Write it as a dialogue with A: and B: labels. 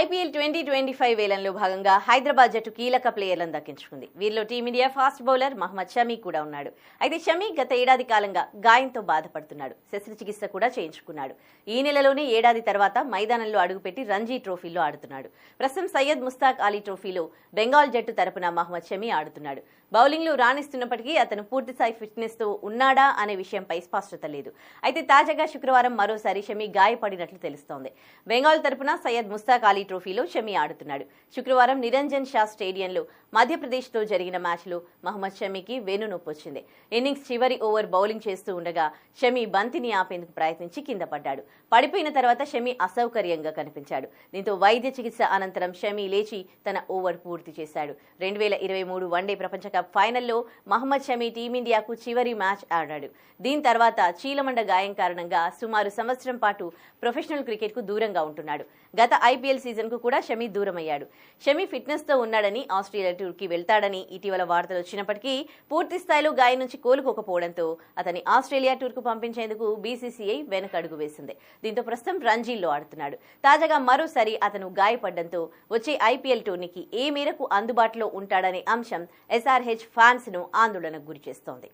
A: IPL twenty twenty five వేలంలో భాగంగా హైదరాబాద్ జట్టు కీలక ప్లేయర్లను దక్కించుకుంది. వీరిలో team India fast bowler Mohammed Shami కూడా ఉన్నాడు. అయితే షమీ గత ఏడాది కాలంగా గాయంతో బాధపడుతున్నాడు. శస్త్రచికిత్స కూడా చేయించుకున్నాడు. ఈ నెలలోనే ఏడాది తర్వాత మైదానంలో అడుగుపెట్టి రంజీ ట్రోఫీలో ఆడుతున్నాడు. ప్రస్తుతం సయ్యద్ ముస్తాక్ అలీ ట్రోఫీలో బెంగాల్ జట్టు తరపున మహమ్మద్ షమీ ఆడుతున్నాడు. బౌలింగ్లో రాణిస్తున్నప్పటికీ అతను పూర్తిస్థాయి ఫిట్నెస్తో ఉన్నాడా అనే విషయంపై స్పష్టత లేదు. అయితే తాజాగా శుక్రవారం మరోసారి షమీ గాయపడినట్లు తెలుస్తోంది. బెంగాల్ తరపున సయ్యద్ ముస్తాక్ అలీ ట్రోఫీలో షమీ ఆడుతున్నాడు. శుక్రవారం నిరంజన్ షా స్టేడియంలో మధ్యప్రదేశ్తో జరిగిన మ్యాచ్లో మహమ్మద్ షమీకి వెను నొప్పి వచ్చింది. ఇన్నింగ్స్ చివరి ఓవర్ బౌలింగ్ చేస్తూ ఉండగా షమీ బంతిని ఆపేందుకు ప్రయత్నించి కింద పడ్డాడు. పడిపోయిన తర్వాత షమీ అసౌకర్యంగా కనిపించాడు. దీంతో వైద్య చికిత్స అనంతరం షమీ లేచి తన ఓవర్ పూర్తి చేశాడు. రెండు వేల ఇరవై మూడు వన్డే ప్రపంచ కప్ ఫైనల్లో మహమ్మద్ షమీ టీమిండియాకు చివరి మ్యాచ్ ఆడాడు. దీని తర్వాత చీలమండ గాయం కారణంగా సుమారు సంవత్సరం పాటు ప్రొఫెషనల్ క్రికెట్కు దూరంగా ఉంటున్నాడు. గత ఐపీఎల్ సీజన్కు కూడా షమీ దూరమయ్యాడు. షమీ ఫిట్నెస్తో ఉన్నాడని ఆస్ట్రేలియా టూర్కి వెళ్తాడని ఇటీవల వార్తలు వచ్చినప్పటికీ పూర్తి స్థాయిలో గాయం నుంచి కోలుకోకపోవడంతో అతన్ని ఆస్ట్రేలియా టూర్కు పంపించేందుకు బీసీసీఐ వెనకడుగు వేసింది. దీంతో ప్రస్తుతం రంజీల్లో ఆడుతున్నాడు. తాజాగా మరోసారి అతను గాయపడడంతో వచ్చే ఐపీఎల్ టోర్నీకి ఏ మేరకు అందుబాటులో ఉంటాడనే అంశం ఎస్ఆర్హెచ్ ఫ్యాన్స్ను ఆందోళనకు గురిచేస్తోంది.